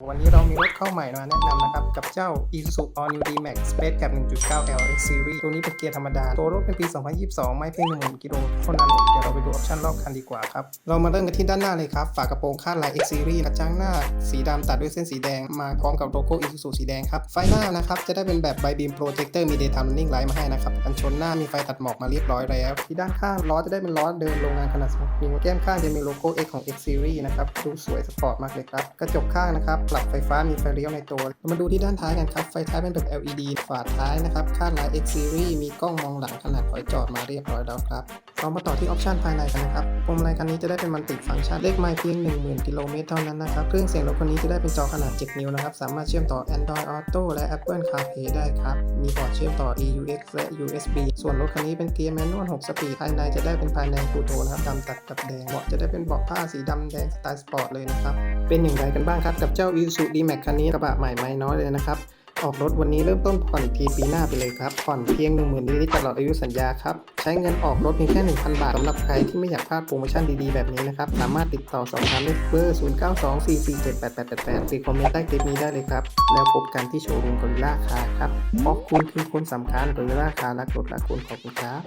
วันนี้เรามีรถเข้าใหม่มาแนะนำนะครับ กับเจ้า Isuzu All New D-Max Space Cab 1.9 L X Series ตัวนี้เป็นเกียร์ธรรมดา ตัวรถเป็นปี 2022 ไม่เพียง1,000กิโลเท่านั้นเดี๋ยวเราไปดูออปชั่นรอบคันดีกว่าครับ เรามาเริ่มกันที่ด้านหน้าเลยครับ ฝากระโปรงคาดลาย X Series กระจังหน้า สีดำตัดด้วยเส้นสีแดง มาพร้อมกับโลโก้ Isuzu สีแดงครับ ไฟหน้านะครับจะได้เป็นแบบ By Beam Projector มี Daytime Running Light มาให้นะครับกันชนหน้ามีไฟตัดหมอกมาเรียบร้อยแล้ว ที่ด้านข้างล้อจะได้เป็นล้อเดินโรงงานขนาด2นิ้วแก้มข้างจะมีโลโก้ X ของ X Series นะครับดูสวยสปอร์ตมากเลยครับกระจกข้างนะครับปรับไฟฟ้ามีไฟเลี้ยวในตัว มาดูที่ด้านท้ายกันครับ ไฟท้ายเป็นแบบ LED ฝาท้ายนะครับ คาดลาย X Series มีกล้องมองหลังขนาด ถอยจอดมาเรียบร้อยแล้วครับเรามาต่อที่ออปชันภายในกันนะครับพวงมาลัยคันนี้จะได้เป็นมันติฟังก์ชันเลขไมล์เพียง10,000 กิโลเมตรเท่านั้นนะครับ เครื่องเสียงรถคันนี้จะได้เป็นจอขนาด 7 นิ้วนะครับ สามารถเชื่อมต่อ Android Auto และ Apple CarPlay ได้ครับ มีพอร์ตเชื่อมต่อ EUX และ USB ส่วนรถคันนี้เป็นเกียร์แมนนวล 6 สปีด ภายในจะได้เป็นภายในฟูโทนะครับดำตัดกับแดง เบาะจะได้เป็นเบาะผ้าสีดำแดงสไตล์สปอร์ตเลยนะครับ เป็นอย่างไรกันบ้างครับกับเจ้า Isuzu D-Max คันนี้กระบะใหม่ไม่น้อยเลยนะครับ ออกรถวันนี้เริ่มต้นผ่อนทีปีหน้าไปเลยครับ ผ่อนเพียง 1 0,000นิดๆตลอดอายุสัญญาครับ ใช้เงินออกรถเพียงแค่ 1,000 บาทสำหรับใครที่ไม่อยากพลาดโปรโมชั่นดีๆ แบบนี้นะครับ สามารถติดต่อสอบถามได้เบอร์ 0924478888หรือคอมเมนต์ใต้คลิปนี้ได้เลยครับ แล้วพบกันที่โชว์รูมกอริล่าคาร์ครับเพราะคุณคือคนสำคัญกอริล่าคาร์รักรถรักคุณขอบคุณครับ